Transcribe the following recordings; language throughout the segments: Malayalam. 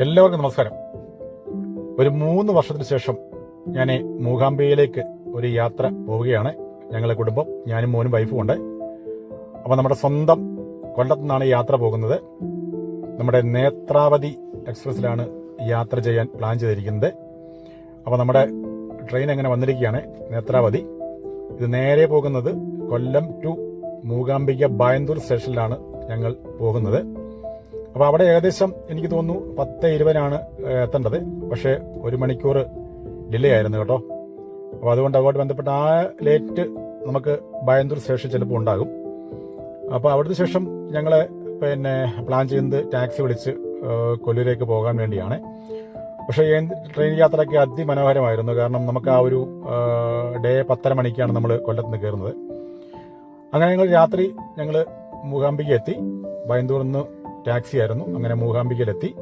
എല്ലാവർക്കും നമസ്കാരം. ഒരു മൂന്ന് വർഷത്തിന് ശേഷം ഞാൻ മൂകാംബികയിലേക്ക് ഒരു യാത്ര പോവുകയാണ്. ഞങ്ങളെ കുടുംബം ഞാനും മോനും വൈഫും ഉണ്ട്. അപ്പോൾ നമ്മുടെ സ്വന്തം കൊല്ലത്തു നിന്നാണ് യാത്ര പോകുന്നത്. നമ്മുടെ നേത്രാവതി എക്സ്പ്രസ്സിലാണ് യാത്ര ചെയ്യാൻ പ്ലാൻ ചെയ്തിരിക്കുന്നത്. അപ്പോൾ നമ്മുടെ ട്രെയിൻ എങ്ങനെ വന്നിരിക്കുകയാണ് നേത്രാവതി. ഇത് നേരെ പോകുന്നത് കൊല്ലം ടു മൂകാംബിക ബായന്തൂർ സ്റ്റേഷനിലാണ് ഞങ്ങൾ പോകുന്നത്. അപ്പോൾ അവിടെ ഏകദേശം എനിക്ക് തോന്നുന്നു പത്ത് ഇരുപതിനാണ് എത്തേണ്ടത്. പക്ഷേ ഒരു മണിക്കൂർ ഡിലേ ആയിരുന്നു കേട്ടോ. അപ്പോൾ അതുകൊണ്ട് അതുമായിട്ട് ബന്ധപ്പെട്ട ആ ലേറ്റ് നമുക്ക് ഭയന്തൂർ സ്റ്റേഷൻ ചിലപ്പോൾ ഉണ്ടാകും. അപ്പോൾ അവിടുത്തെ ശേഷം ഞങ്ങൾ പിന്നെ പ്ലാൻ ചെയ്യുന്നത് ടാക്സി വിളിച്ച് കൊല്ലൂരേക്ക് പോകാൻ വേണ്ടിയാണ്. പക്ഷേ ട്രെയിൻ യാത്രയൊക്കെ അതിമനോഹരമായിരുന്നു. കാരണം നമുക്ക് ആ ഒരു ഡേ പത്തര മണിക്കാണ് നമ്മൾ കൊല്ലത്ത് നിന്ന് കയറുന്നത്. അങ്ങനെ ഞങ്ങൾ രാത്രി ഞങ്ങൾ മൂകാംബിക എത്തി. ബൈന്തൂരിൽ നിന്ന് ടാക്സി ആയിരുന്നു അങ്ങനെ മൂകാംബികയിലെത്തി.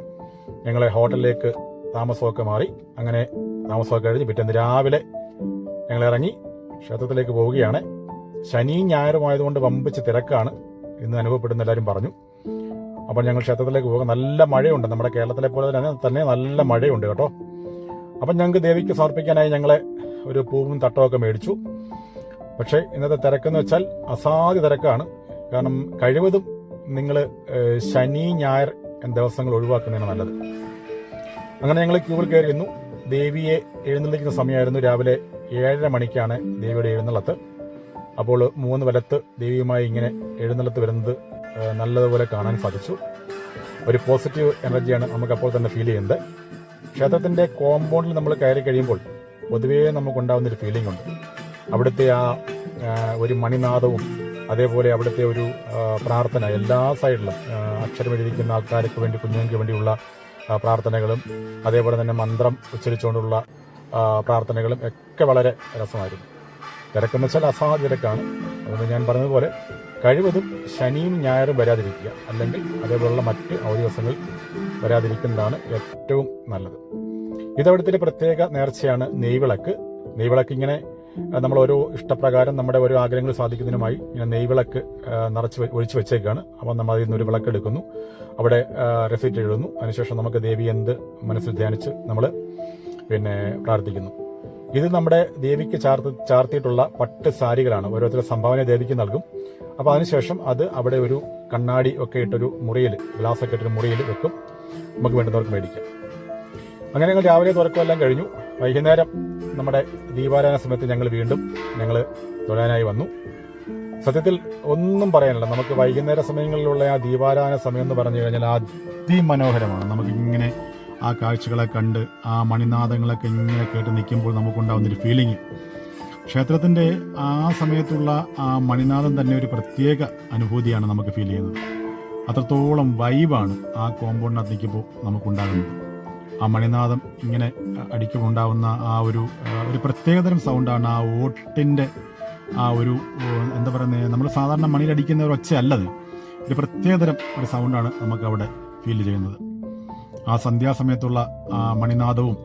ഞങ്ങളെ ഹോട്ടലിലേക്ക് താമസമൊക്കെ മാറി. അങ്ങനെ താമസമൊക്കെ കഴിഞ്ഞ് പിറ്റേന്ന് രാവിലെ ഞങ്ങൾ ഇറങ്ങി ക്ഷേത്രത്തിലേക്ക് പോവുകയാണ്. ശനി ഞായറും ആയതുകൊണ്ട് വമ്പിച്ച് തിരക്കാണ് ഇന്ന് അനുഭവപ്പെടുന്ന എല്ലാവരും പറഞ്ഞു. അപ്പോൾ ഞങ്ങൾ ക്ഷേത്രത്തിലേക്ക് പോകുക നല്ല മഴയുണ്ട്. നമ്മുടെ കേരളത്തിലെ പോലെ തന്നെ തന്നെ നല്ല മഴയുണ്ട് കേട്ടോ. അപ്പം ഞങ്ങൾക്ക് ദേവിക്ക് സമർപ്പിക്കാനായി ഞങ്ങളെ ഒരു പൂവും തട്ടമൊക്കെ മേടിച്ചു. പക്ഷേ ഇന്നത്തെ തിരക്കെന്ന് വെച്ചാൽ അസാധ്യ തിരക്കാണ്. കാരണം കഴിവതും നിങ്ങൾ ശനി ഞായർ ദിവസങ്ങൾ ഒഴിവാക്കുന്നതാണ് നല്ലത്. അങ്ങനെ ഞങ്ങൾ ക്യൂവിൽ കയറിയിരുന്നു. ദേവിയെ എഴുന്നള്ളിക്കുന്ന സമയമായിരുന്നു രാവിലെ ഏഴര മണിക്കാണ് ദേവിയുടെ എഴുന്നള്ളത്ത്. അപ്പോൾ മൂന്ന് വലത്ത് ദേവിയുമായി ഇങ്ങനെ എഴുന്നള്ളത്ത് വരുന്നത് നല്ലതുപോലെ കാണാൻ സാധിച്ചു. ഒരു പോസിറ്റീവ് എനർജിയാണ് നമുക്ക് അപ്പോൾ തന്നെ ഫീൽ ചെയ്യുന്നത്. ക്ഷേത്രത്തിന്റെ കോമ്പൗണ്ടിൽ നമ്മൾ കയറി കഴിയുമ്പോൾ പൊതുവേ നമുക്കുണ്ടാകുന്നൊരു ഫീലിംഗ് ഉണ്ട്. അവിടുത്തെ ആ, ഒരു മണിനാദവും അതേപോലെ അവിടുത്തെ ഒരു പ്രാർത്ഥന എല്ലാ സൈഡിലും അക്ഷരമെഴുതിക്കുന്ന ആൾക്കാർക്ക് വേണ്ടി കുഞ്ഞുങ്ങൾക്ക് വേണ്ടിയുള്ള പ്രാർത്ഥനകളും അതേപോലെ തന്നെ മന്ത്രം ഉച്ചരിച്ചുകൊണ്ടുള്ള പ്രാർത്ഥനകളും ഒക്കെ വളരെ രസമായിരുന്നു. തിരക്കെന്ന് വെച്ചാൽ അസാധ്യ തിരക്കാണ്. അതുകൊണ്ട് ഞാൻ പറഞ്ഞതുപോലെ കഴിവതും ശനിയും ഞായറും വരാതിരിക്കുക. അല്ലെങ്കിൽ അതേപോലുള്ള മറ്റ് അവധി ദിവസങ്ങളിൽ വരാതിരിക്കുന്നതാണ് ഏറ്റവും നല്ലത്. ഇതവിടുത്തെ പ്രത്യേക നേർച്ചയാണ് നെയ്വിളക്ക്. നെയ്വിളക്ക് ഇങ്ങനെ നമ്മൾ ഓരോ ഇഷ്ടപ്രകാരം നമ്മുടെ ഓരോ ആഗ്രഹങ്ങൾ സാധിക്കുന്നതിനുമായി ഇങ്ങനെ നെയ്വിളക്ക് വിളക്ക് നിറച്ച് ഒഴിച്ചു വെച്ചേക്കാണ്. അപ്പം നമ്മൾ അതിൽ നിന്ന് ഒരു വിളക്ക് എടുക്കുന്നു. അവിടെ റെസിറ്റ് എഴുതുന്നു. അതിനുശേഷം നമുക്ക് ദേവി എന്ത് മനസ്സിൽ ധ്യാനിച്ച് നമ്മൾ പിന്നെ പ്രാർത്ഥിക്കുന്നു. ഇത് നമ്മുടെ ദേവിക്ക് ചാർത്ത് ചാർത്തിയിട്ടുള്ള പട്ട് സാരികളാണ്. ഓരോരുത്തരുടെ സംഭാവന ദേവിക്ക് നൽകും. അപ്പോൾ അതിനുശേഷം അത് അവിടെ ഒരു കണ്ണാടി ഒക്കെ ഇട്ടൊരു മുറിയിൽ ഗ്ലാസ് ഒക്കെ ഇട്ടൊരു മുറിയിൽ വെക്കും. നമുക്ക് വേണ്ടുന്നവർക്ക് മേടിക്കാം. അങ്ങനെ ഞങ്ങൾ രാവിലെ തുറക്കുമെല്ലാം കഴിഞ്ഞു. വൈകുന്നേരം നമ്മുടെ ദീപാരാധന സമയത്ത് ഞങ്ങൾ വീണ്ടും ഞങ്ങൾ തൊഴാനായി വന്നു. സത്യത്തിൽ ഒന്നും പറയാനില്ല. നമുക്ക് വൈകുന്നേര സമയങ്ങളിലുള്ള ആ ദീപാരാധന സമയം എന്ന് പറഞ്ഞു കഴിഞ്ഞാൽ അതിമനോഹരമാണ്. നമുക്കിങ്ങനെ ആ കാഴ്ചകളെ കണ്ട് ആ മണിനാദങ്ങളൊക്കെ ഇങ്ങനെ കേട്ട് നിൽക്കുമ്പോൾ നമുക്കുണ്ടാവുന്നൊരു ഫീലിംഗ് ക്ഷേത്രത്തിന്റെ ആ സമയത്തുള്ള ആ മണിനാദം തന്നെ ഒരു പ്രത്യേക അനുഭൂതിയാണ് നമുക്ക് ഫീൽ ചെയ്യുന്നത്. അത്രത്തോളം വൈബാണ് ആ കോമ്പൗണ്ടിനകത്ത് നിൽക്കുമ്പോൾ നമുക്കുണ്ടാകുന്നത്. ആ മണിനാഥം ഇങ്ങനെ അടിക്കുമുണ്ടാവുന്ന ആ ഒരു ഒരു പ്രത്യേകതരം സൗണ്ടാണ് ആ ഓട്ടിന്റെ ആ ഒരു എന്താ പറയുന്നത് നമ്മൾ സാധാരണ മണിയിലടിക്കുന്ന ഒരു ഒച്ചയല്ലത്. ഒരു പ്രത്യേകതരം ഒരു സൗണ്ടാണ് നമുക്ക് അവിടെ ഫീൽ ചെയ്യുന്നത്. ആ സന്ധ്യാസമയത്തുള്ള ആ മണിനാദവും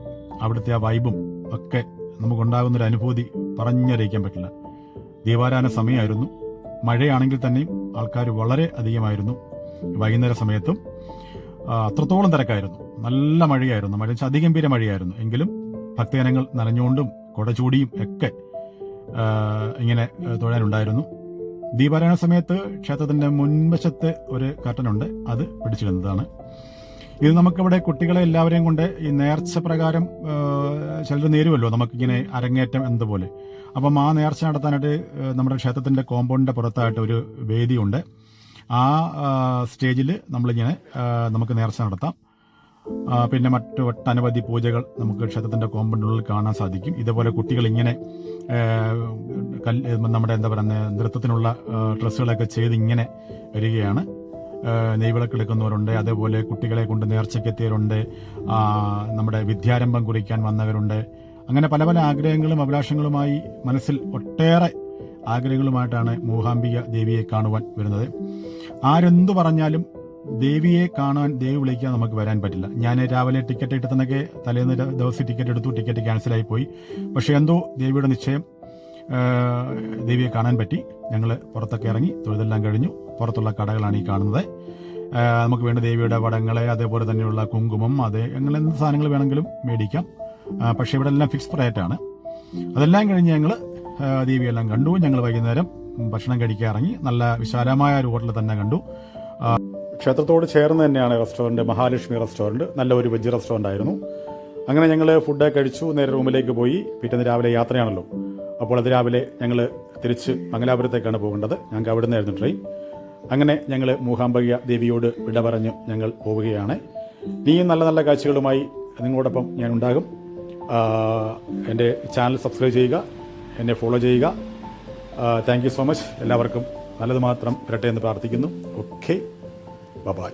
അവിടുത്തെ ആ വൈബും ഒക്കെ നമുക്കുണ്ടാകുന്നൊരു അനുഭൂതി പറഞ്ഞറിയിക്കാൻ പറ്റില്ല. ദീപാരാധന സമയമായിരുന്നു. മഴയാണെങ്കിൽ തന്നെയും ആൾക്കാർ വളരെ അധികമായിരുന്നു. വൈകുന്നേര സമയത്തും അത്രത്തോളം തിരക്കായിരുന്നു. നല്ല മഴയായിരുന്നു. മഴ അതിഗംഭീര മഴയായിരുന്നു. എങ്കിലും ഭക്തജനങ്ങൾ നനഞ്ഞുകൊണ്ടും കൊടചൂടിയും ഒക്കെ ഇങ്ങനെ തൊഴാനുണ്ടായിരുന്നു. ദീപാരായണ സമയത്ത് ക്ഷേത്രത്തിന്റെ മുൻവശത്തെ ഒരു കർട്ടനുണ്ട്. അത് പിടിച്ചിടുന്നതാണ് ഇത് നമുക്കിവിടെ കുട്ടികളെ എല്ലാവരെയും കൊണ്ട് ഈ നേർച്ച പ്രകാരം ചിലർ നേരുമല്ലോ നമുക്കിങ്ങനെ അരങ്ങേറ്റം എന്നതുപോലെ. അപ്പം ആ നേർച്ച നടത്താനായിട്ട് നമ്മുടെ ക്ഷേത്രത്തിന്റെ കോമ്പൗണ്ടിന്റെ പുറത്തായിട്ട് ഒരു വേദിയുണ്ട്. ആ സ്റ്റേജിൽ നമ്മളിങ്ങനെ നമുക്ക് നേർച്ച നടത്താം. പിന്നെ മറ്റു ഒട്ടനവധി പൂജകൾ നമുക്ക് ക്ഷേത്രത്തിന്റെ കോമ്പൗണ്ടിനുള്ളിൽ കാണാൻ സാധിക്കും. ഇതേപോലെ കുട്ടികൾ ഇങ്ങനെ നമ്മുടെ എന്താ പറയുക നൃത്തത്തിനുള്ള ഡ്രസ്സുകളൊക്കെ ചെയ്ത് ഇങ്ങനെ വരികയാണ്. ആ, നെയ്വിളക്ക് എടുക്കുന്നവരുണ്ട് അതേപോലെ കുട്ടികളെ കൊണ്ട് നേർച്ചയ്ക്ക് എത്തിയവരുണ്ട് നമ്മുടെ വിദ്യാരംഭം കുറിക്കാൻ വന്നവരുണ്ട്. അങ്ങനെ പല പല ആഗ്രഹങ്ങളും അഭിലാഷങ്ങളുമായി മനസ്സിൽ ഒട്ടേറെ ആഗ്രഹങ്ങളുമായിട്ടാണ് മൂഹാംബിക ദേവിയെ കാണുവാൻ വരുന്നത്. ആരെന്തു പറഞ്ഞാലും ദേവിയെ കാണാൻ ദേവി വിളിക്കാൻ നമുക്ക് വരാൻ പറ്റില്ല. ഞാൻ രാവിലെ ടിക്കറ്റ് എടുത്തതൊക്കെ തലേന്ന് ദിവസം ടിക്കറ്റ് എടുത്തു ടിക്കറ്റ് ക്യാൻസലായി പോയി. പക്ഷെ എന്തോ ദേവിയുടെ നിശ്ചയം ദേവിയെ കാണാൻ പറ്റി. ഞങ്ങൾ പുറത്തൊക്കെ ഇറങ്ങി തൊഴുതെല്ലാം കഴിഞ്ഞു. പുറത്തുള്ള കടകളാണ് ഈ കാണുന്നത്. നമുക്ക് വേണ്ട ദേവിയുടെ വടങ്ങളെ അതേപോലെ തന്നെയുള്ള കുങ്കുമം അത് അങ്ങനെ എന്ത് സാധനങ്ങൾ വേണമെങ്കിലും മേടിക്കാം. പക്ഷേ ഇവിടെ എല്ലാം ഫിക്സ്ഡ് റേറ്റ് ആണ്. അതെല്ലാം കഴിഞ്ഞ് ഞങ്ങൾ ദേവിയെല്ലാം കണ്ടു. ഞങ്ങൾ വൈകുന്നേരം ഭക്ഷണം കഴിക്കാൻ ഇറങ്ങി നല്ല വിശാലമായ ഒരു ഹോട്ടലിൽ തന്നെ കണ്ടു. ക്ഷേത്രത്തോട് ചേർന്ന് തന്നെയാണ് റെസ്റ്റോറന്റ് മഹാലക്ഷ്മി റെസ്റ്റോറന്റ് നല്ല ഒരു വെജ് റെസ്റ്റോറന്റ് ആയിരുന്നു. അങ്ങനെ ഞങ്ങൾ ഫുഡ് കഴിച്ചു നേരെ റൂമിലേക്ക് പോയി. പിറ്റേന്ന് രാവിലെ യാത്രയാണല്ലോ. അപ്പോൾ അത് രാവിലെ ഞങ്ങൾ തിരിച്ച് മംഗലാപുരത്തേക്കാണ് പോകേണ്ടത്. ഞങ്ങൾക്ക് അവിടെ നിന്നായിരുന്നു ട്രെയിൻ അങ്ങനെ ഞങ്ങൾ മൂഹാംബകിയ ദേവിയോട് വിട പറഞ്ഞ് ഞങ്ങൾ പോവുകയാണ്. ഇനിയും നല്ല നല്ല കാഴ്ചകളുമായി നിങ്ങളോടൊപ്പം ഞാൻ ഉണ്ടാകും. എന്റെ ചാനൽ സബ്സ്ക്രൈബ് ചെയ്യുക എന്നെ ഫോളോ ചെയ്യുക. താങ്ക് യു സോ മച്ച് എല്ലാവർക്കും നല്ലത് മാത്രം വരട്ടെ എന്ന് പ്രാർത്ഥിക്കുന്നു. Okay bye